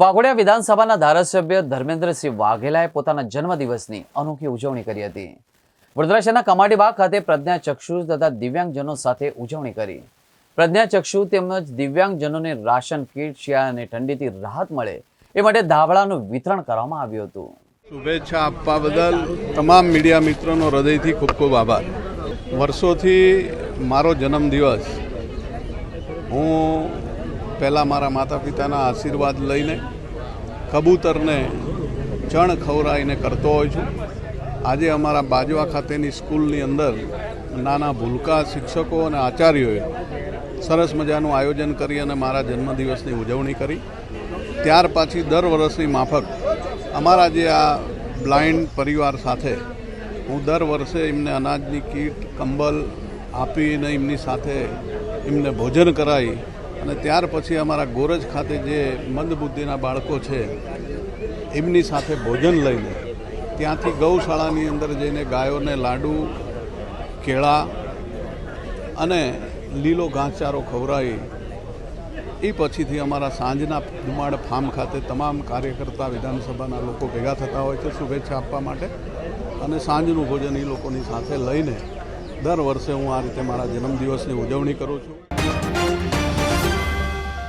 વાઘોડિયા વિધાનસભાના ધારાસભ્ય ધર્મેન્દ્રસિંહ વાઘેલાએ પોતાના જન્મદિવસની અનોખી ઉજવણી કરી હતી. વડોદરા શહેરના કમાડીબાગ ખાતે પ્રજ્ઞાચક્ષુ તથા દિવ્યાંગજનો સાથે ઉજવણી કરી. પ્રજ્ઞાચક્ષુ તેમજ દિવ્યાંગજનોને રાશન કીટ, શિયાળા અને ઠંડીથી રાહત મળે એ માટે ધાબળાનું વિતરણ કરવામાં આવ્યું હતું. શુભેચ્છા આપવા બદલ તમામ મીડિયા મિત્રોનો હૃદયથી ખૂબ ખૂબ આભાર. વર્ષોથી મારો જન્મદિવસ, હું પહેલાં મારા માતા પિતાના આશીર્વાદ લઈને કબૂતરને ચણ ખવડાવીને કરતો હોઉં છું. આજે અમારા બાજવા ખાતેની સ્કૂલની અંદર નાના ભૂલકા શિક્ષકો અને આચાર્યોએ સરસ મજાનું આયોજન કરી અને મારા જન્મદિવસની ઉજવણી કરી. ત્યાર પછી દર વર્ષની માફક અમારા જે આ બ્લાઇન્ડ પરિવાર સાથે હું દર વર્ષે એમને અનાજની કીટ, કંબલ આપીને એમની સાથે એમને ભોજન કરાવી અને ત્યાર પછી અમારા ગોરજ ખાતે જે મંદબુદ્ધિના બાળકો છે, એમની સાથે ભોજન લઈને ત્યાંથી ગૌશાળાની અંદર જઈને ગાયોને લાડુ, કેળા અને લીલો ઘાસચારો ખવરાઈ એ પછીથી અમારા સાંજના ધુમાડ ફાર્મ ખાતે તમામ કાર્યકર્તા વિધાનસભાના લોકો ભેગા થતા હોય છે, શુભેચ્છા આપવા માટે. અને સાંજનું ભોજન એ લોકોની સાથે લઈને દર વર્ષે હું આ રીતે મારા જન્મદિવસની ઉજવણી કરું છું.